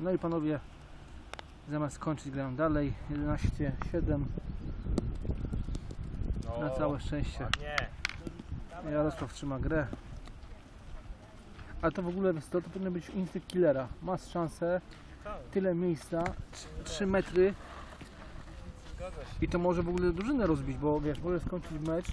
No i panowie, zamiast skończyć grają dalej. 11-7 No, na całe szczęście. Nie. Jarosław trzyma grę. Ale to w ogóle co, to powinno być instynkt killera. Masz szansę, tyle miejsca, 3 metry i to może w ogóle drużynę rozbić, bo wiesz, może skończyć mecz.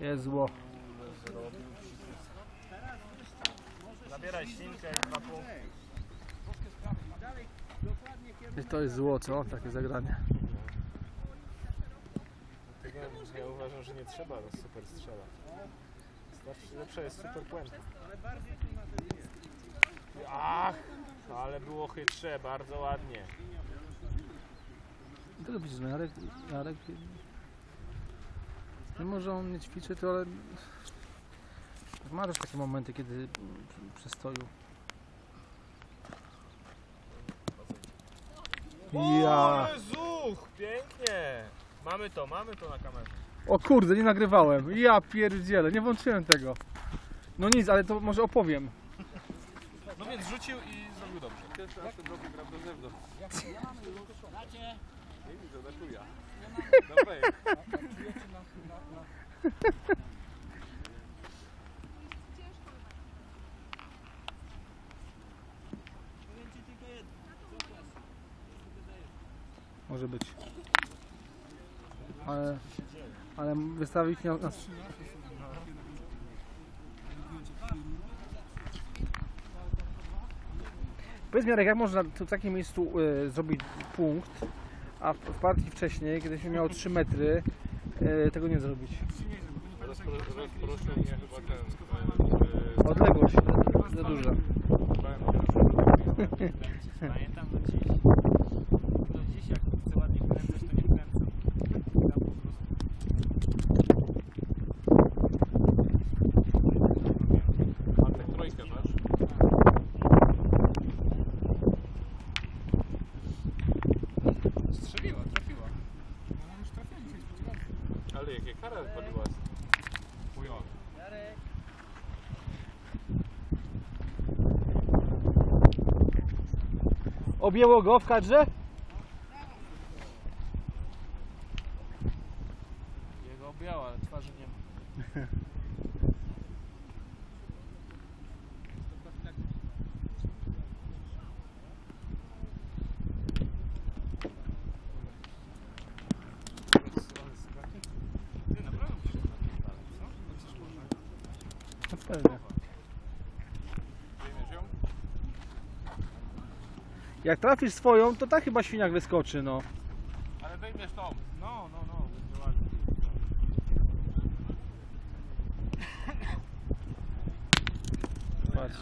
Jest zło. Zabieraj ślinkę i dwa punkty. To jest zło, co? Takie zagranie. Ja uważam, że nie trzeba super strzelać. Starczy, lepsza jest super puenta. Ach, ale było chytrze, bardzo ładnie. To robisz, Jarek, Jarek... Mimo, że on nie ćwiczy, to ale... Ma też takie momenty, kiedy przy stoju. O, Ja. zuch, pięknie. Mamy to, mamy to na kamerze. O kurde, nie nagrywałem. Ja pierdzielę, nie włączyłem tego. No nic, ale to może opowiem. No więc rzucił i zrobił dobrze. Pierwszy raz ten gram do zewnątrz. Czuja. Dobrej. Może być. Ale, ale wystawić na, na... Powiedz mi jak można tu w takim miejscu e, zrobić punkt, a w, w partii wcześniej, kiedyśmy miało 3 metry, e, tego nie zrobić. Rozpro- Rozproszył mnie chyba ten... e, Odległość za duża. e. Pamiętam do dziś. Do dziś jak chcę ładnie kręcać, to nie kręcę. Ja po prostu. Antek trójkę masz? Strzeliła, trafiła. Ona już trafiła dzisiaj Ale jakie waliła? Chujowe. Objęło go w kadrze? Jego objęła, ale twarzy nie ma. Ty naprawdę musisz napierdalać, co? No przecież można. No pewnie. Jak trafisz swoją, to ta chyba świniak wyskoczy, no. Ale wyjmiesz tą. No, no, no, będzie ładnie. Patrz.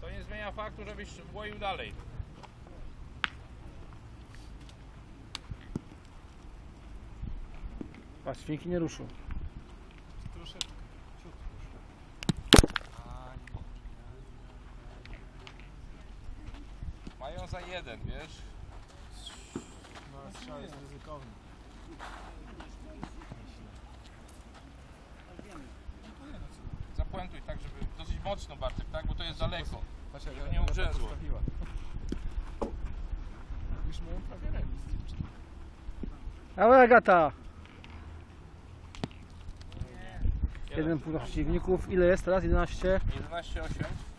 To nie zmienia faktu, żebyś włoił dalej. Patrz, świnki nie ruszą. Za jeden, wiesz? No, strzał jest ryzykowny. Zapuentuj tak, żeby dosyć mocno Bartek, tak? Bo to jest daleko. Patrz, Żeby nie urzęzło. Już mają prawie remis dziewczyny. Ale Agata! Jeden punkt przeciwników. Ile jest teraz? 11? 11-8.